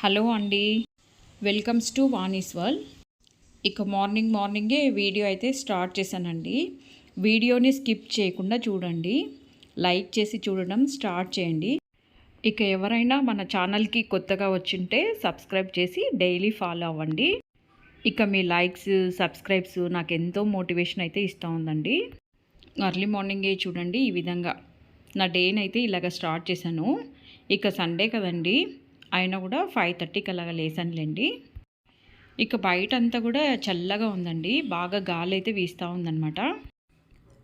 Hello అండి. Welcomes to Vani's world ఇక morning మార్నింగే వీడియో అయితే స్టార్ట్ చేశానండి. వీడియోని స్కిప్ చేయకుండా చూడండి. లైక్ చేసి చూడడం స్టార్ట్ చేయండి. ఇక ఎవరైనా మన ఛానల్కి కొత్తగా వచ్చింటే సబ్స్క్రైబ్ చేసి డైలీ ఫాలో అవ్వండి. ఇక మీ లైక్స్ సబ్స్క్రైబ్స్ నాకు ఎంతో మోటివేషన్ అయితే ఇస్తూ ఉందండి. అర్లీ మార్నింగే చూడండి ఈ విధంగా. నా డేనైతే ఇలాగ స్టార్ట్ చేశాను. ఇక సండే కదండి. అయినా కూడా ఫైవ్ థర్టీకి అలాగ లేసానులేండి. ఇక బయట అంతా కూడా చల్లగా ఉందండి. బాగా గాలి అయితే వీస్తూ ఉందన్నమాట.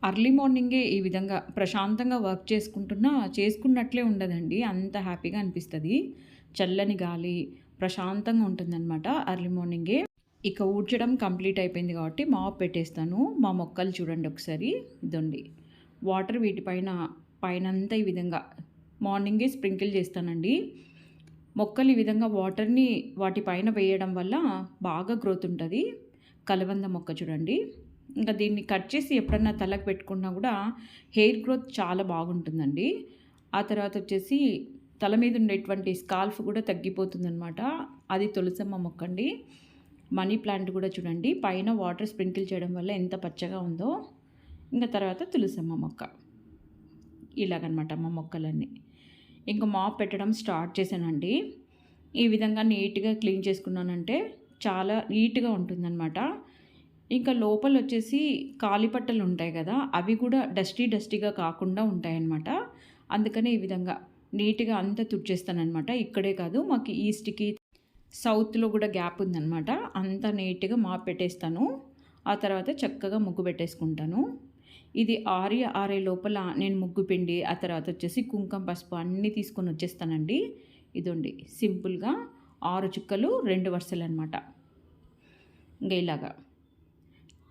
అర్లీ మార్నింగే ఈ విధంగా ప్రశాంతంగా వర్క్ చేసుకుంటున్నా చేసుకున్నట్లే ఉండదండి. అంత హ్యాపీగా అనిపిస్తుంది. చల్లని గాలి ప్రశాంతంగా ఉంటుందన్నమాట అర్లీ మార్నింగే. ఇక ఊడ్చడం కంప్లీట్ అయిపోయింది కాబట్టి మాప్ పెట్టేస్తాను. మా మొక్కలు చూడండి ఒకసారి. ఇదండి. వాటర్ వీటిపైన పైనంతా ఈ విధంగా మార్నింగే స్ప్రింకిల్ చేస్తానండి. మొక్కలు ఈ విధంగా వాటర్ని వాటిపైన వేయడం వల్ల బాగా గ్రోత్ ఉంటుంది. కలబంద మొక్క చూడండి. ఇంకా దీన్ని కట్ చేసి ఎప్పుడన్నా తలకు పెట్టుకున్నా కూడా హెయిర్ గ్రోత్ చాలా బాగుంటుందండి. ఆ తర్వాత వచ్చేసి తల మీద ఉండేటువంటి స్కాల్ఫ్ కూడా తగ్గిపోతుందన్నమాట. అది తులసమ్మ మొక్క అండి మనీ ప్లాంట్ కూడా చూడండి. పైన వాటర్ స్ప్రింకిల్ చేయడం వల్ల ఎంత పచ్చగా ఉందో. ఇంకా తర్వాత తులసమ్మ మొక్క. ఇలాగనమాట అమ్మ మొక్కలన్నీ. ఇంకా మాప్ పెట్టడం స్టార్ట్ చేశానండి. ఈ విధంగా నీట్గా క్లీన్ చేసుకున్నానంటే చాలా నీట్గా ఉంటుందన్నమాట. ఇంకా లోపల వచ్చేసి కాలిపట్టలు ఉంటాయి కదా అవి కూడా డస్టీ డస్టీగా కాకుండా ఉంటాయన్నమాట. అందుకనే ఈ విధంగా నీట్గా అంతా తుడిచేస్తానమాట ఇక్కడే కాదు మాకు ఈస్ట్కి సౌత్లో కూడా గ్యాప్ ఉందన్నమాట. అంతా నీట్గా మాప్ పెట్టేస్తాను. ఆ తర్వాత చక్కగా ముగ్గు పెట్టేసుకుంటాను. ఇది ఆరి ఆరే లోపల నేను ముగ్గు పిండి ఆ తర్వాత వచ్చేసి కుంకుమ పసుపు అన్నీ తీసుకొని వచ్చేస్తానండి. ఇదండి సింపుల్గా ఆరు చుక్కలు రెండు వరుసలు అనమాట ఇంకా ఇలాగా.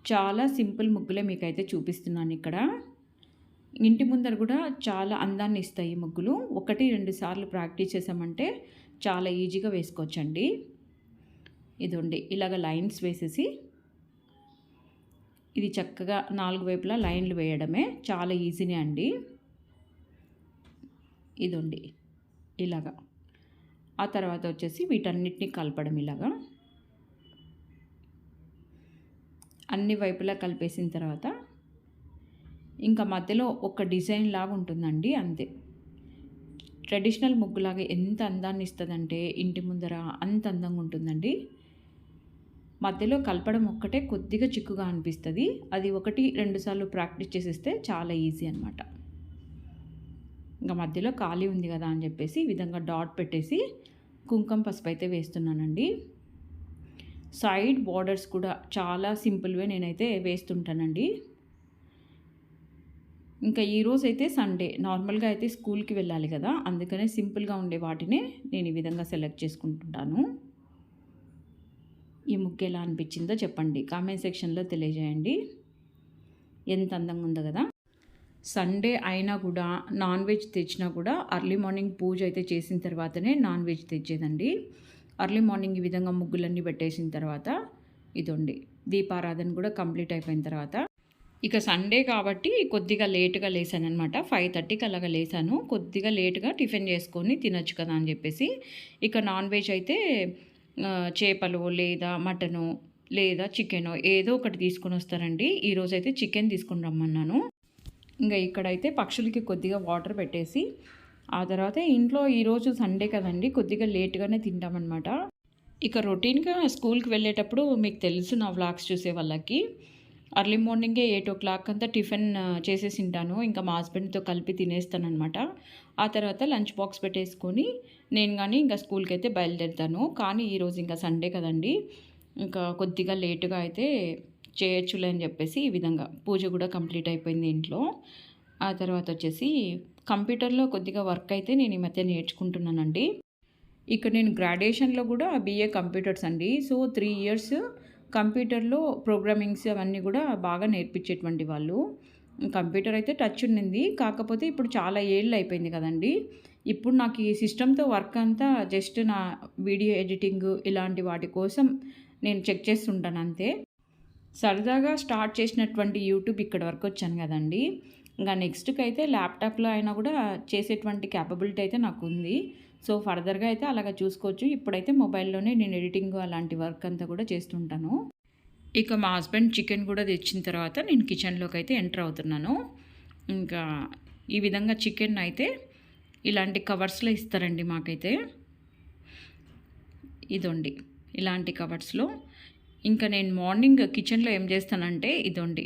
చాలా సింపుల్ ముగ్గులే మీకైతే చూపిస్తున్నాను ఇక్కడ. ఇంటి ముందర కూడా చాలా అందాన్ని ఇస్తాయి ముగ్గులు. ఒకటి రెండు సార్లు ప్రాక్టీస్ చేసామంటే చాలా ఈజీగా వేసుకోవచ్చండి. ఇదండి ఇలాగ లైన్స్ వేసేసి ఇది చక్కగా నాలుగు వైపులా లైన్లు వేయడమే చాలా ఈజీనే అండి. ఇదండి. ఇలాగా. ఆ తర్వాత వచ్చేసి వీటన్నిటిని కలపడం ఇలాగా. అన్ని వైపులా కలిపేసిన తర్వాత ఇంకా మధ్యలో ఒక డిజైన్ లాగా ఉంటుందండి అంతే. ట్రెడిషనల్ ముగ్గులాగా ఎంత అందాన్ని ఇస్తుందంటే ఇంటి ముందర అంత అందంగా ఉంటుందండి. మధ్యలో కలపడం ఒక్కటే కొద్దిగా చిక్కుగా అనిపిస్తుంది. అది ఒకటి రెండుసార్లు ప్రాక్టీస్ చేసేస్తే చాలా ఈజీ అనమాట ఇంకా మధ్యలో ఖాళీ ఉంది కదా అని చెప్పేసి ఈ విధంగా డాట్ పెట్టేసి కుంకుమ పసుపు అయితే వేస్తున్నానండి. సైడ్ బార్డర్స్ కూడా చాలా సింపుల్వే నేనైతే వేస్తుంటానండి. ఇంకా ఈరోజు అయితే సండే. నార్మల్గా అయితే స్కూల్కి వెళ్ళాలి కదా. అందుకనే సింపుల్గా ఉండే వాటినే నేను ఈ విధంగా సెలెక్ట్ చేసుకుంటుంటాను. ఈ ముగ్గు ఎలా అనిపించిందో చెప్పండి. కామెంట్ సెక్షన్లో తెలియజేయండి. ఎంత అందంగా ఉందో కదా. సండే అయినా కూడా నాన్ వెజ్ తెచ్చినా కూడా అర్లీ మార్నింగ్ పూజ అయితే చేసిన తర్వాతనే నాన్ వెజ్ తెచ్చేదండి. అర్లీ మార్నింగ్ ఈ విధంగా ముగ్గులన్నీ పెట్టేసిన తర్వాత ఇదండి. దీపారాధన కూడా కంప్లీట్ అయిపోయిన తర్వాత. ఇక సండే కాబట్టి కొద్దిగా లేటుగా లేసాను అనమాట ఫైవ్ థర్టీకి అలాగా లేసాను. కొద్దిగా లేటుగా టిఫిన్ చేసుకొని తినొచ్చు కదా అని చెప్పేసి ఇక నాన్ వెజ్ అయితే చేపలు లేదా మటను లేదా చికెన్ ఏదో ఒకటి తీసుకొని వస్తారండి. ఈరోజు అయితే చికెన్ తీసుకుని రమ్మన్నాను. ఇంకా ఇక్కడైతే పక్షులకి కొద్దిగా వాటర్ పెట్టేసి ఆ తర్వాత ఇంట్లో ఈరోజు సండే కదండి కొద్దిగా లేట్గానే తింటామన్నమాట. ఇక రొటీన్గా స్కూల్కి వెళ్ళేటప్పుడు మీకు తెలుసు నా వ్లాగ్స్ చూసే వాళ్ళకి. అర్లీ మార్నింగే ఎయిట్ ఓ క్లాక్ అంతా టిఫిన్ చేసేసి ఉంటాను ఇంకా మా హస్బెండ్తో కలిపి తినేస్తాను అనమాట ఆ తర్వాత లంచ్ బాక్స్ పెట్టేసుకొని నేను కానీ ఇంకా స్కూల్కి అయితే బయలుదేరుతాను. కానీ ఈరోజు ఇంకా సండే కదండి. ఇంకా కొద్దిగా లేటుగా అయితే చేయొచ్చులే అని చెప్పేసి ఈ విధంగా పూజ కూడా కంప్లీట్ అయిపోయింది ఇంట్లో. ఆ తర్వాత వచ్చేసి కంప్యూటర్లో కొద్దిగా వర్క్ అయితే నేను ఈ మధ్య నేర్చుకుంటున్నానండి. ఇక్కడ నేను గ్రాడ్యుయేషన్లో కూడా బీఏ కంప్యూటర్స్ అండి. సో త్రీ ఇయర్స్ కంప్యూటర్లో ప్రోగ్రామింగ్స్ అవన్నీ కూడా బాగా నేర్పించేటువంటి వాళ్ళు. కంప్యూటర్ అయితే టచ్ ఉండింది కాకపోతే ఇప్పుడు చాలా ఏళ్ళు అయిపోయింది కదండి. ఇప్పుడు నాకు ఈ సిస్టమ్తో వర్క్ అంతా జస్ట్ నా వీడియో ఎడిటింగ్ ఇలాంటి వాటి కోసం నేను చెక్ చేస్తుంటాను అంతే. సరదాగా స్టార్ట్ చేసినటువంటి యూట్యూబ్ ఇక్కడ వరకు వచ్చాను కదండి. ఇంకా నెక్స్ట్కి అయితే ల్యాప్టాప్లో అయినా కూడా చేసేటువంటి క్యాపబిలిటీ అయితే నాకు ఉంది. సో ఫర్దర్గా అయితే అలాగా చూసుకోవచ్చు. ఇప్పుడైతే మొబైల్లోనే నేను ఎడిటింగ్ అలాంటి వర్క్ అంతా కూడా చేస్తుంటాను. ఇక మా హస్బెండ్ చికెన్ కూడా తెచ్చిన తర్వాత నేను కిచెన్లోకి అయితే ఎంటర్ అవుతున్నాను. ఇంకా ఈ విధంగా చికెన్ అయితే ఇలాంటి కవర్స్లో ఇస్తారండి మాకైతే. ఇదండి ఇలాంటి కవర్స్లో. ఇంకా నేను మార్నింగ్ కిచెన్లో ఏం చేస్తానంటే ఇదండి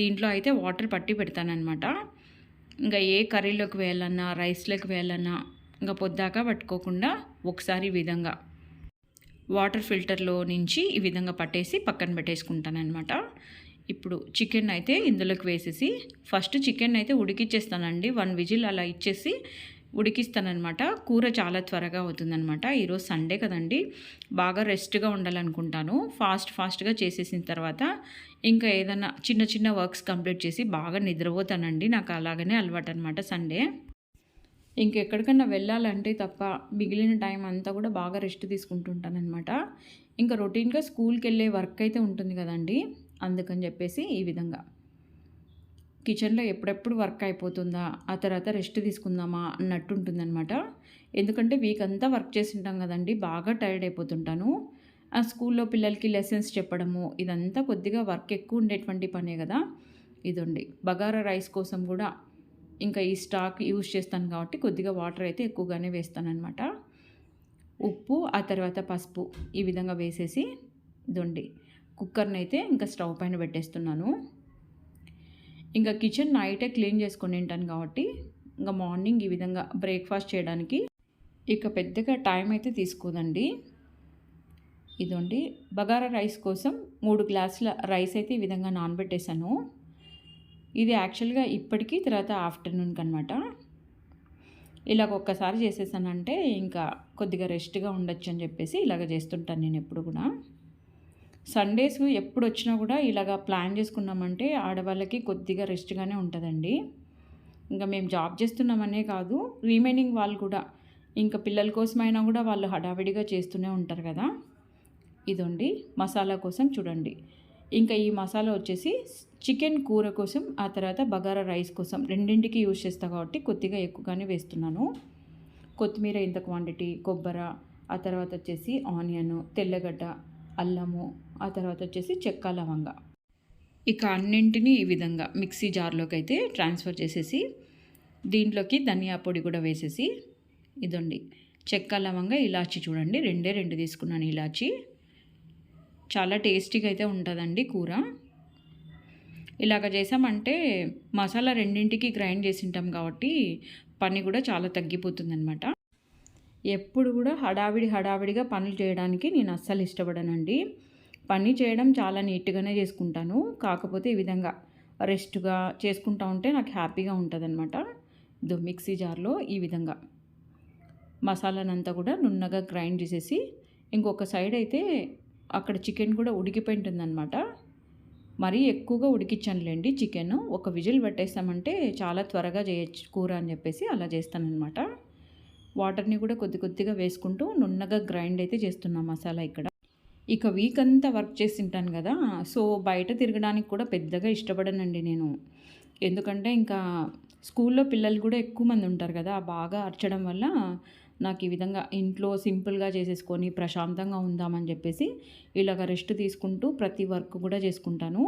దీంట్లో అయితే వాటర్ పట్టి పెడతానమాట ఇంకా ఏ కర్రీలోకి వేయాలన్నా రైస్లోకి వేయాలన్నా ఇంకా పొద్దాక పట్టుకోకుండా ఒకసారి ఈ విధంగా వాటర్ ఫిల్టర్లో నుంచి ఈ విధంగా పట్టేసి పక్కన పెట్టేసుకుంటానమాట ఇప్పుడు చికెన్ అయితే ఇందులోకి వేసేసి ఫస్ట్ చికెన్ అయితే ఉడికిచ్చేస్తానండి. వన్ విజిల్ అలా ఇచ్చేసి ఉడికిస్తానమాట కూర చాలా త్వరగా అవుతుందనమాట ఈరోజు సండే కదండి. బాగా రెస్ట్గా ఉండాలనుకుంటాను. ఫాస్ట్ ఫాస్ట్గా చేసేసిన తర్వాత ఇంకా ఏదైనా చిన్న చిన్న వర్క్స్ కంప్లీట్ చేసి బాగా నిద్రపోతానండి. నాకు అలాగనే అలవాటు అనమాట సండే. ఇంకెక్కడికన్నా వెళ్ళాలంటే తప్ప మిగిలిన టైం అంతా కూడా బాగా రెస్ట్ తీసుకుంటుంటానమాట ఇంకా రొటీన్గా స్కూల్కి వెళ్ళే వర్క్ అయితే ఉంటుంది కదండి అందుకని చెప్పేసి ఈ విధంగా. కిచెన్లో ఎప్పుడెప్పుడు వర్క్ అయిపోతుందా ఆ తర్వాత రెస్ట్ తీసుకుందామా అన్నట్టు ఉంటుందన్నమాట ఎందుకంటే వీక్ అంతా వర్క్ చేసి ఉంటాం కదండి బాగా టైర్డ్ అయిపోతుంటాను. ఆ స్కూల్లో పిల్లలకి లెసన్స్ చెప్పడము ఇదంతా కొద్దిగా వర్క్ ఎక్కువ ఉండేటువంటి పనే కదా. ఇదండి బగారా రైస్ కోసం కూడా ఇంకా ఈ స్టాక్ యూజ్ చేస్తాను కాబట్టి కొద్దిగా వాటర్ అయితే ఎక్కువగానే వేస్తానమాట ఉప్పు ఆ తర్వాత పసుపు ఈ విధంగా వేసేసి దొండి కుక్కర్ని అయితే ఇంకా స్టవ్ పైన పెట్టేస్తున్నాను. ఇంకా కిచెన్ నైటే క్లీన్ చేసుకొని తింటాను కాబట్టి ఇంకా మార్నింగ్ ఈ విధంగా బ్రేక్ఫాస్ట్ చేయడానికి ఇక పెద్దగా టైం అయితే తీసుకోదండి. ఇదండి. బగారా రైస్ కోసం మూడు గ్లాసుల రైస్ అయితే ఈ విధంగా నానబెట్టేశాను. ఇది యాక్చువల్గా ఇప్పటికీ తర్వాత ఆఫ్టర్నూన్కి అనమాట ఇలాగ ఒక్కసారి చేసేసానంటే ఇంకా కొద్దిగా రెస్ట్గా ఉండొచ్చు అని చెప్పేసి ఇలాగ చేస్తుంటాను నేను ఎప్పుడు కూడా. సండేస్ ఎప్పుడు వచ్చినా కూడా ఇలాగ ప్లాన్ చేసుకున్నామంటే ఆడవాళ్ళకి కొద్దిగా రెస్ట్గానే ఉంటుందండి. ఇంకా మేము జాబ్ చేస్తున్నామనే కాదు రిమైనింగ్ వాళ్ళు కూడా. ఇంకా పిల్లల కోసమైనా కూడా వాళ్ళు హడావిడిగా చేస్తూనే ఉంటారు కదా. ఇదండి మసాలా కోసం చూడండి. ఇంకా ఈ మసాలా వచ్చేసి చికెన్ కూర కోసం ఆ తర్వాత బగారా రైస్ కోసం రెండింటికి యూజ్ చేస్తా కాబట్టి కొద్దిగా ఎక్కువగానే వేస్తున్నాను. కొత్తిమీర ఇంత క్వాంటిటీ కొబ్బర ఆ తర్వాత వచ్చేసి ఆనియన్ తెల్లగడ్డ అల్లము ఆ తర్వాత వచ్చేసి చెక్క లవంగ. ఇక అన్నింటినీ ఈ విధంగా మిక్సీ జార్లోకి అయితే ట్రాన్స్ఫర్ చేసేసి దీంట్లోకి ధనియా పొడి కూడా వేసేసి ఇదండి. చెక్క లవంగ ఇలాచి చూడండి. రెండే రెండు తీసుకున్నాను ఇలాచి. చాలా టేస్టీగా అయితే ఉంటుందండి కూర. ఇలాగ చేసామంటే మసాలా రెండింటికి గ్రైండ్ చేసింటాం కాబట్టి పని కూడా చాలా తగ్గిపోతుందనమాట ఎప్పుడు కూడా హడావిడి హడావిడిగా పనులు చేయడానికి నేను అస్సలు ఇష్టపడనండి. పని చేయడం చాలా నీట్గానే చేసుకుంటాను. కాకపోతే ఈ విధంగా రెస్ట్గా చేసుకుంటా ఉంటే నాకు హ్యాపీగా ఉంటుందన్నమాట. ఇదో మిక్సీ జార్లో ఈ విధంగా మసాలానంతా కూడా నున్నగా గ్రైండ్ చేసేసి ఇంకొక సైడ్ అయితే అక్కడ చికెన్ కూడా ఉడికిపోయి ఉంటుందన్నమాట. మరీ ఎక్కువగా ఉడికించానులేండి చికెన్. ఒక విజిల్ పెట్టేస్తామంటే చాలా త్వరగా చేయొచ్చు కూర అని చెప్పేసి అలా చేస్తానన్నమాట. వాటర్ని కూడా కొద్ది కొద్దిగా వేసుకుంటూ నున్నగా గ్రైండ్ అయితే చేస్తున్నాం మసాలా ఇక్కడ. ఇక వీక్ అంతా వర్క్ చేసి ఉంటాను కదా సో బయట తిరగడానికి కూడా పెద్దగా ఇష్టపడనండి నేను. ఎందుకంటే ఇంకా స్కూల్లో పిల్లలు కూడా ఎక్కువ మంది ఉంటారు కదా బాగా అరచడం వల్ల నాకు ఈ విధంగా ఇంట్లో సింపుల్గా చేసేసుకొని ప్రశాంతంగా ఉందామని చెప్పేసి ఇలాగ రెస్ట్ తీసుకుంటూ ప్రతి వర్క్ కూడా చేసుకుంటాను.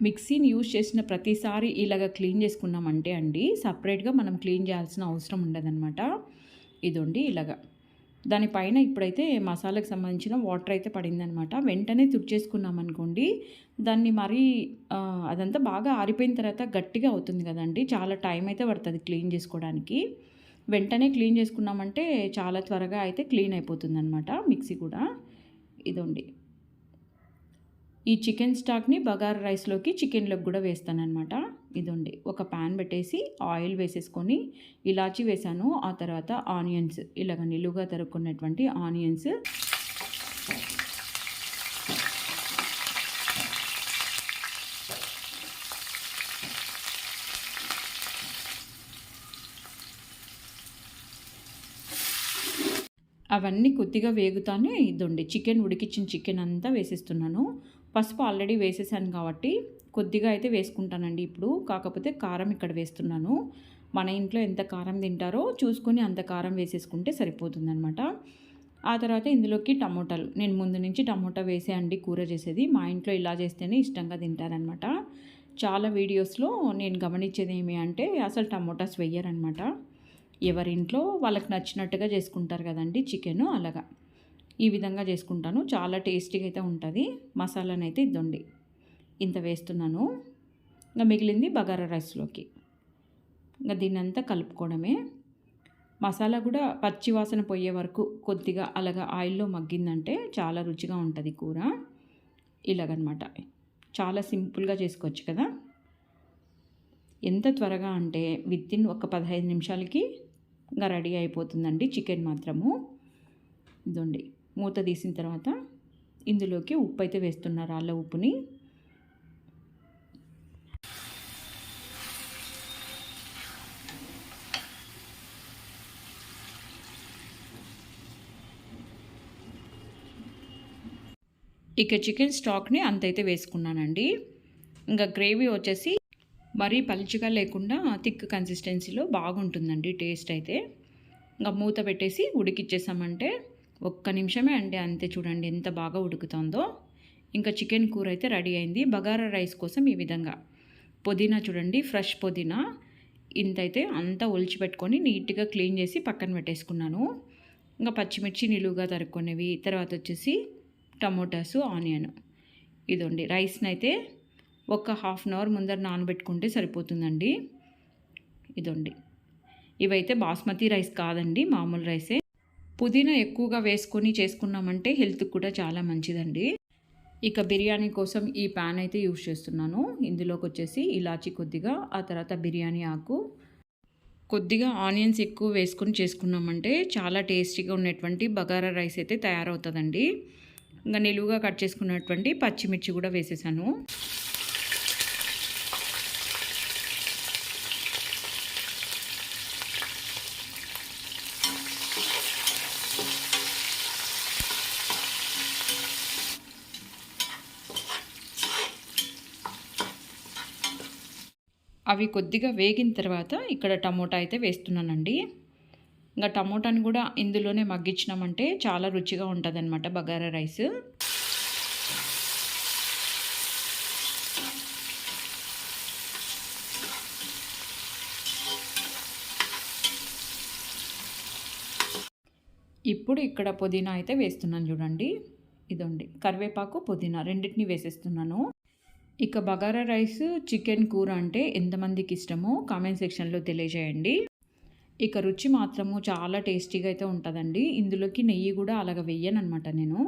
మిక్సీని యూజ్ చేసిన ప్రతిసారి ఇలాగ క్లీన్ చేసుకున్నామంటే అండి సపరేట్గా మనం క్లీన్ చేయాల్సిన అవసరం ఉండదన్నమాట. ఇదండి ఇలాగ. దానిపైన ఇప్పుడైతే మసాలాకు సంబంధించిన వాటర్ అయితే పడిందనమాట వెంటనే తుడిచేసుకున్నాం అనుకోండి దాన్ని మరీ అదంతా బాగా ఆరిపోయిన తర్వాత గట్టిగా అవుతుంది కదండి. చాలా టైం అయితే పడుతుంది క్లీన్ చేసుకోవడానికి. వెంటనే క్లీన్ చేసుకున్నామంటే చాలా త్వరగా అయితే క్లీన్ అయిపోతుంది అనమాట మిక్సీ కూడా. ఇదండి. ఈ చికెన్ స్టాక్ని బగార్ రైస్లోకి చికెన్లోకి కూడా వేస్తానమాట ఇదండి. ఒక ప్యాన్ పెట్టేసి ఆయిల్ వేసేసుకొని ఇలాచి వేసాను. ఆ తర్వాత ఆనియన్స్ ఇలాగ నిలువుగా తరుక్కున్నటువంటి ఆనియన్స్ అవన్నీ కొద్దిగా వేగుతానే ఇదండి. చికెన్ ఉడికిచ్చిన చికెన్ అంతా వేసేస్తున్నాను. పసుపు ఆల్రెడీ వేసేసాను కాబట్టి కొద్దిగా అయితే వేసుకుంటానండి ఇప్పుడు. కాకపోతే కారం ఇక్కడ వేస్తున్నాను. మన ఇంట్లో ఎంత కారం తింటారో చూసుకొని అంత కారం వేసేసుకుంటే సరిపోతుందనమాట ఆ తర్వాత ఇందులోకి టమోటాలు. నేను ముందు నుంచి టమోటా వేసే అండి కూర చేసేది. మా ఇంట్లో ఇలా చేస్తేనే ఇష్టంగా తింటారనమాట చాలా వీడియోస్లో నేను గమనించేది ఏమి అంటే అసలు టమోటాస్ వెయ్యరనమాట ఎవరింట్లో వాళ్ళకి నచ్చినట్టుగా చేసుకుంటారు కదండి చికెన్ అలాగా. ఈ విధంగా చేసుకుంటాను. చాలా టేస్టీగా అయితే ఉంటుంది. మసాలానైతే ఇద్దండి. ఇంత వేస్తున్నాను. ఇంకా మిగిలింది బగారా రైస్లోకి. ఇంకా దీన్ని అంతా కలుపుకోవడమే. మసాలా కూడా పచ్చి వాసన పోయే వరకు కొద్దిగా అలాగా ఆయిల్లో మగ్గిందంటే చాలా రుచిగా ఉంటుంది కూర. ఇలాగనమాట. చాలా సింపుల్గా చేసుకోవచ్చు కదా. ఎంత త్వరగా అంటే విత్ ఇన్ ఒక పదహైదు నిమిషాలకి ఇంకా రెడీ అయిపోతుందండి చికెన్ మాత్రము. ఇదండి మూత తీసిన తర్వాత ఇందులోకి ఉప్పు అయితే వేస్తున్నారు అల్ల ఉప్పుని. ఇక చికెన్ స్టాక్ని అంతైతే వేసుకున్నానండి. ఇంకా గ్రేవీ వచ్చేసి మరీ పలుచగా లేకుండా థిక్ కన్సిస్టెన్సీలో బాగుంటుందండి టేస్ట్ అయితే. ఇంకా మూత పెట్టేసి ఉడికిచ్చేసామంటే ఒక్క నిమిషమే అండి అంతే చూడండి ఎంత బాగా ఉడుకుతుందో. ఇంకా చికెన్ కూర అయితే రెడీ అయింది. బగారా రైస్ కోసం ఈ విధంగా. పుదీనా చూడండి ఫ్రెష్ పుదీనా. ఇంతైతే అంతా ఒలిచిపెట్టుకొని నీట్గా క్లీన్ చేసి పక్కన పెట్టేసుకున్నాను. ఇంకా పచ్చిమిర్చి నిలువుగా తరుక్కునేవి. తర్వాత వచ్చేసి టమోటాసు ఆనియన్. ఇదండి రైస్ని అయితే ఒక హాఫ్ అన్ అవర్ ముందర నానబెట్టుకుంటే సరిపోతుందండి. ఇదండి. ఇవైతే బాస్మతి రైస్ కాదండి మామూలు రైసే. పుదీనా ఎక్కువగా వేసుకొని చేసుకున్నామంటే హెల్త్ కూడా చాలా మంచిదండి. ఇక బిర్యానీ కోసం ఈ ప్యాన్ అయితే యూజ్ చేస్తున్నాను. ఇందులోకి వచ్చేసి ఇలాచి కొద్దిగా ఆ తర్వాత బిర్యానీ ఆకు. కొద్దిగా ఆనియన్స్ ఎక్కువ వేసుకొని చేసుకున్నామంటే చాలా టేస్టీగా ఉన్నటువంటి బగారా రైస్ అయితే తయారవుతుందండి. ఇంకా నిలువుగా కట్ చేసుకున్నటువంటి పచ్చిమిర్చి కూడా వేసేసాను. అవి కొద్దిగా వేగిన తర్వాత ఇక్కడ టమోటా అయితే వేస్తున్నానండి. ఇంకా టమోటాని కూడా ఇందులోనే మగ్గించినామంటే చాలా రుచిగా ఉంటుంది అనమాట బగారా రైస్. ఇప్పుడు ఇక్కడ పుదీనా అయితే వేస్తున్నాను చూడండి. ఇదండి. కరివేపాకు పుదీనా రెండింటిని వేసేస్తున్నాను. ఇక బగారా రైస్ చికెన్ కూర అంటే ఎంతమందికి ఇష్టమో కామెంట్ సెక్షన్లో తెలియజేయండి. ఇక రుచి మాత్రము చాలా టేస్టీగా అయితే ఉంటుందండి. ఇందులోకి నెయ్యి కూడా అలాగ వెయ్యనమాట నేను.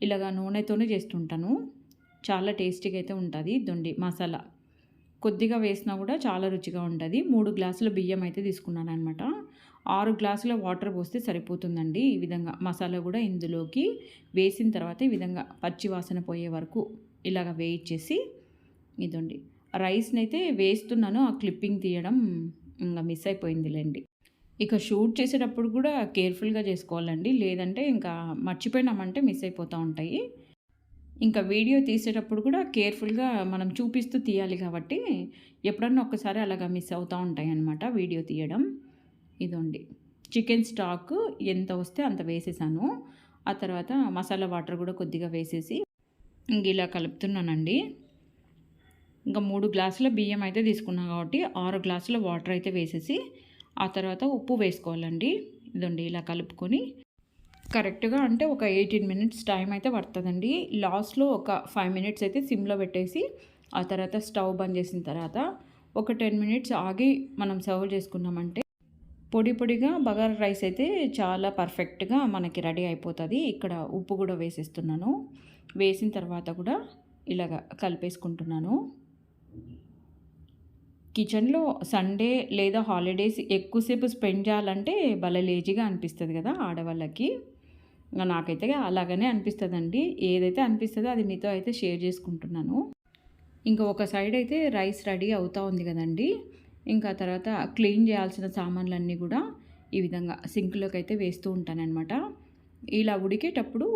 ఇలాగ నూనెతోనే చేస్తుంటాను. చాలా టేస్టీగా అయితే ఉంటుంది దొండి మసాలా. కొద్దిగా వేసినా కూడా చాలా రుచిగా ఉంటుంది. మూడు గ్లాసుల బియ్యం అయితే తీసుకున్నాను అనమాట ఆరు గ్లాసుల వాటర్ పోస్తే సరిపోతుందండి ఈ విధంగా మసాలా కూడా ఇందులోకి వేసిన తర్వాత ఈ విధంగా పచ్చి వాసన పోయే వరకు ఇలాగ వేయించేసి ఇదండి. రైస్ని అయితే వేస్తున్నాను. ఆ క్లిప్పింగ్ తీయడం ఇంకా మిస్ అయిపోయిందిలేండి. ఇక షూట్ చేసేటప్పుడు కూడా కేర్ఫుల్గా చేసుకోవాలండి. లేదంటే ఇంకా మర్చిపోయినామంటే మిస్ అయిపోతూ ఉంటాయి. ఇంకా వీడియో తీసేటప్పుడు కూడా కేర్ఫుల్గా మనం చూపిస్తూ తీయాలి కాబట్టి ఎప్పుడన్నా ఒక్కసారి అలాగా మిస్ అవుతూ ఉంటాయి అన్నమాట వీడియో తీయడం. ఇదండి. చికెన్ స్టాక్ ఎంత వస్తే అంత వేసేసాను. ఆ తర్వాత మసాలా వాటర్ కూడా కొద్దిగా వేసేసి ఇంక ఇలా కలుపుతున్నానండి. ఇంకా మూడు గ్లాసుల బియ్యం అయితే తీసుకున్నాం కాబట్టి ఆరు గ్లాసుల వాటర్ అయితే వేసేసి ఆ తర్వాత ఉప్పు వేసుకోవాలండి. ఇదండి ఇలా కలుపుకొని. కరెక్ట్గా అంటే ఒక ఎయిటీన్ మినిట్స్ టైం అయితే పడుతుందండి. లాస్ట్లో ఒక ఫైవ్ మినిట్స్ అయితే సిమ్లో పెట్టేసి ఆ తర్వాత స్టవ్ బంద్ చేసిన తర్వాత ఒక టెన్ మినిట్స్ ఆగి మనం సర్వ్ చేసుకున్నామంటే పొడి పొడిగా బగారా రైస్ అయితే చాలా పర్ఫెక్ట్గా మనకి రెడీ అయిపోతుంది. ఇక్కడ ఉప్పు కూడా వేసేస్తున్నాను. వేసిన తర్వాత కూడా ఇలాగ కలిపేసుకుంటున్నాను. కిచెన్లో సండే లేదా హాలిడేస్ ఎక్కువసేపు స్పెండ్ చేయాలంటే భలే లేజీగా అనిపిస్తుంది కదా ఆడవాళ్ళకి. నాకైతే అలాగనే అనిపిస్తుందండి. ఏదైతే అనిపిస్తుందో అది మీతో అయితే షేర్ చేసుకుంటున్నాను. ఇంకా ఒక సైడ్ అయితే రైస్ రెడీ అవుతూ ఉంది కదండి. ఇంకా తర్వాత క్లీన్ చేయాల్సిన సామాన్లన్నీ కూడా ఈ విధంగా సింక్లోకి అయితే వేస్తూ ఉంటానన్నమాట. ఇలా ఉడికేటప్పుడు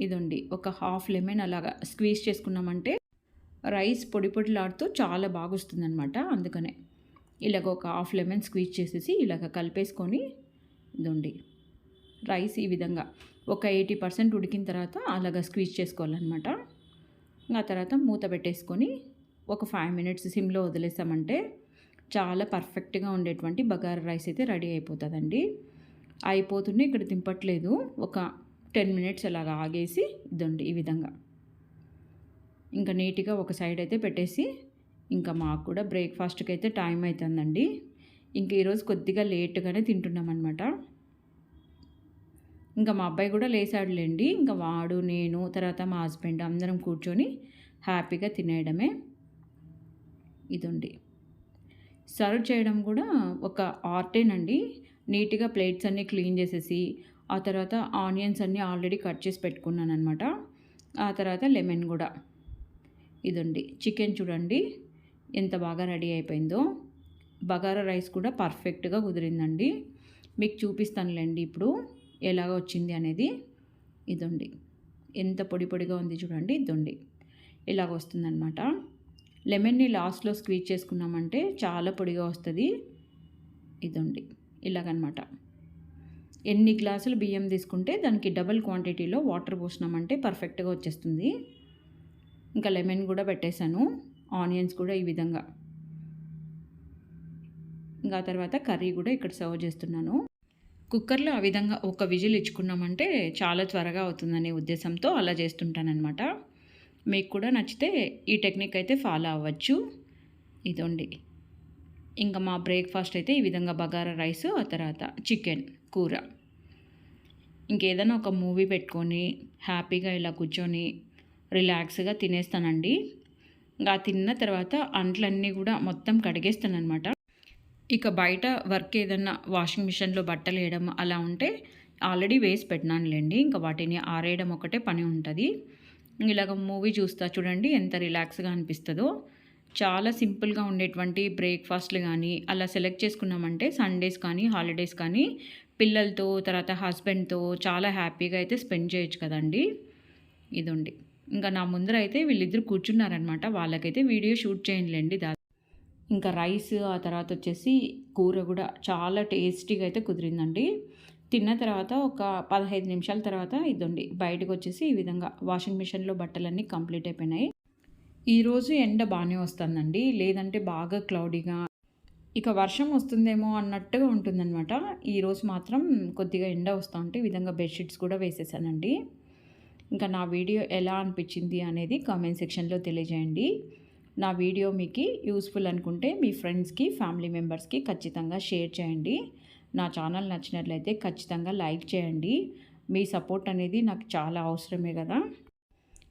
ఇదండి ఒక హాఫ్ లెమన్ అలాగా స్క్వీజ్ చేసుకున్నామంటే రైస్ పొడి పొడిలాడుతూ చాలా బాగా వస్తుందన్నమాట అందుకనే ఇలాగ ఒక హాఫ్ లెమన్ స్క్వీజ్ చేసేసి ఇలాగ కలిపేసుకొని ఇదండి. రైస్ ఈ విధంగా ఒక ఎయిటీ పర్సెంట్ ఉడికిన తర్వాత అలాగ స్క్వీజ్ చేసుకోవాలన్నమాట. ఆ తర్వాత మూత పెట్టేసుకొని ఒక ఫైవ్ మినిట్స్ సిమ్లో వదిలేసామంటే చాలా పర్ఫెక్ట్గా ఉండేటువంటి బగారా రైస్ అయితే రెడీ అయిపోతుందండి. అయిపోతుంది ఇక్కడ దింపట్లేదు. ఒక టెన్ మినిట్స్ అలాగా ఆగేసి ఇదండి ఈ విధంగా. ఇంకా నీట్గా ఒక సైడ్ అయితే పెట్టేసి ఇంకా మాకు కూడా బ్రేక్ఫాస్ట్కి అయితే టైం అవుతుందండి ఇంక ఈరోజు కొద్దిగా లేట్గానే తింటున్నాం అనమాట ఇంకా మా అబ్బాయి కూడా లేసాడులేండి. ఇంకా వాడు నేను తర్వాత మా హస్బెండ్ అందరం కూర్చొని హ్యాపీగా తినేయడమే. ఇదండి. సర్వ్ చేయడం కూడా ఒక ఆర్టేనండి. నీట్గా ప్లేట్స్ అన్నీ క్లీన్ చేసేసి ఆ తర్వాత ఆనియన్స్ అన్నీ ఆల్రెడీ కట్ చేసి పెట్టుకున్నాను అనమాట ఆ తర్వాత లెమన్ కూడా. ఇదండి. చికెన్ చూడండి. ఎంత బాగా రెడీ అయిపోయిందో. బగారా రైస్ కూడా పర్ఫెక్ట్గా కుదిరిందండి. మీకు చూపిస్తానులేండి ఇప్పుడు ఎలాగ వచ్చింది అనేది. ఇదండి. ఎంత పొడి పొడిగా ఉంది చూడండి. ఇదండి. ఇలాగ వస్తుందన్నమాట. లెమన్ని లాస్ట్లో స్క్వీజ్ చేసుకున్నామంటే చాలా పొడిగా వస్తుంది. ఇదండి. ఇలాగనమాట ఎన్ని గ్లాసులు బియ్యం తీసుకుంటే దానికి డబల్ క్వాంటిటీలో వాటర్ పోసినామంటే పర్ఫెక్ట్గా వచ్చేస్తుంది. ఇంకా లెమన్ కూడా పెట్టేశాను ఆనియన్స్ కూడా ఈ విధంగా. ఇంకా తర్వాత కర్రీ కూడా ఇక్కడ సర్వ్ చేస్తున్నాను. కుక్కర్లో ఆ విధంగా ఒక విజిల్ ఇచ్చుకున్నామంటే చాలా త్వరగా అవుతుందనే ఉద్దేశంతో అలా చేస్తుంటానన్నమాట. మీకు కూడా నచ్చితే ఈ టెక్నిక్ అయితే ఫాలో అవ్వచ్చు. ఇదండి. ఇంకా మా బ్రేక్ఫాస్ట్ అయితే ఈ విధంగా బగారా రైస్ ఆ తర్వాత చికెన్ కూర. ఇంకేదైనా ఒక మూవీ పెట్టుకొని హ్యాపీగా ఇలా కూర్చొని రిలాక్స్గా తినేస్తానండి. ఇంకా తిన్న తర్వాత అంట్లన్నీ కూడా మొత్తం కడిగేస్తానమాట ఇక బయట వర్క్ ఏదన్నా వాషింగ్ మిషన్లో బట్టలు వేయడం అలా ఉంటే ఆల్రెడీ వేసి పెట్టినానులేండి. ఇంకా వాటిని ఆరేయడం ఒకటే పని ఉంటుంది. ఇలాగ మూవీ చూస్తా చూడండి ఎంత రిలాక్స్గా అనిపిస్తుందో. చాలా సింపుల్గా ఉండేటువంటి బ్రేక్ఫాస్ట్లు కానీ అలా సెలెక్ట్ చేసుకున్నామంటే సండేస్ కానీ హాలిడేస్ కానీ పిల్లలతో తర్వాత హస్బెండ్తో చాలా హ్యాపీగా అయితే స్పెండ్ చేయొచ్చు కదండి. ఇదండి. ఇంకా నా ముందర అయితే వీళ్ళిద్దరు కూర్చున్నారనమాట వాళ్ళకైతే వీడియో షూట్ చేయండిలేండి దాదాపు ఇంకా రైస్ ఆ తర్వాత వచ్చేసి కూర కూడా చాలా టేస్టీగా అయితే కుదిరిందండి. తిన్న తర్వాత ఒక పదహైదు నిమిషాల తర్వాత ఇదండి. బయటకు వచ్చేసి ఈ విధంగా వాషింగ్ మిషన్లో బట్టలన్నీ కంప్లీట్ అయిపోయినాయి. ఈరోజు ఎండ బాగానే వస్తుందండి. లేదంటే బాగా క్లౌడీగా. ఇక వర్షం వస్తుందేమో అన్నట్టుగా ఉంటుందన్నమాట. ఈరోజు మాత్రం కొద్దిగా ఎండ వస్తూ ఉంటే ఈ విధంగా బెడ్షీట్స్ కూడా వేసేసానండి. ఇంకా నా వీడియో ఎలా అనిపించింది అనేది కామెంట్ సెక్షన్లో తెలియజేయండి. నా వీడియో మీకు యూస్ఫుల్ అనుకుంటే మీ ఫ్రెండ్స్కి ఫ్యామిలీ మెంబర్స్కి ఖచ్చితంగా షేర్ చేయండి. నా ఛానల్ నచ్చినట్లయితే ఖచ్చితంగా లైక్ చేయండి. మీ సపోర్ట్ అనేది నాకు చాలా అవసరమే కదా.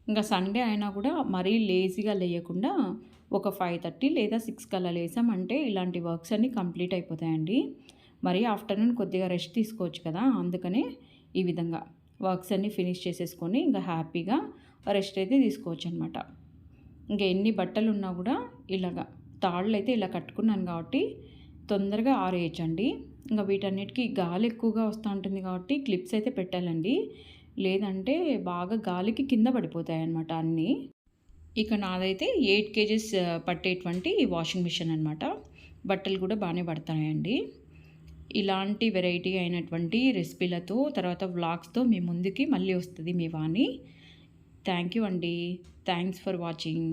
ఇంకా సండే అయినా కూడా మరీ లేజీగా లేయకుండా ఒక ఫైవ్ థర్టీ లేదా సిక్స్ కల్లా లేసామంటే ఇలాంటి వర్క్స్ అన్నీ కంప్లీట్ అయిపోతాయండి. మరి ఆఫ్టర్నూన్ కొద్దిగా రెస్ట్ తీసుకోవచ్చు కదా అందుకనే ఈ విధంగా. వర్క్స్ అన్నీ ఫినిష్ చేసేసుకొని ఇంకా హ్యాపీగా రెస్ట్ అయితే తీసుకోవచ్చు అనమాట ఇంకా ఎన్ని బట్టలు ఉన్నా కూడా ఇలాగా తాళ్ళు అయితే ఇలా కట్టుకున్నాను కాబట్టి తొందరగా ఆరేయచ్చండి. ఇంకా వీటన్నిటికీ గాలి ఎక్కువగా వస్తూ ఉంటుంది కాబట్టి క్లిప్స్ అయితే పెట్టాలండి. లేదంటే బాగా గాలికి కింద పడిపోతాయి అన్నమాట అన్నీ. ఇక నాదైతే ఎయిట్ కేజెస్ పట్టేటువంటి వాషింగ్ మిషన్ అనమాట బట్టలు కూడా బాగానే పడతాయండి. ఇలాంటి వెరైటీ అయినటువంటి రెసిపీలతో తర్వాత వ్లాగ్స్తో మీ ముందుకి మళ్ళీ వస్తుంది మీ వాణి. థ్యాంక్ యూ అండి. Thanks for watching.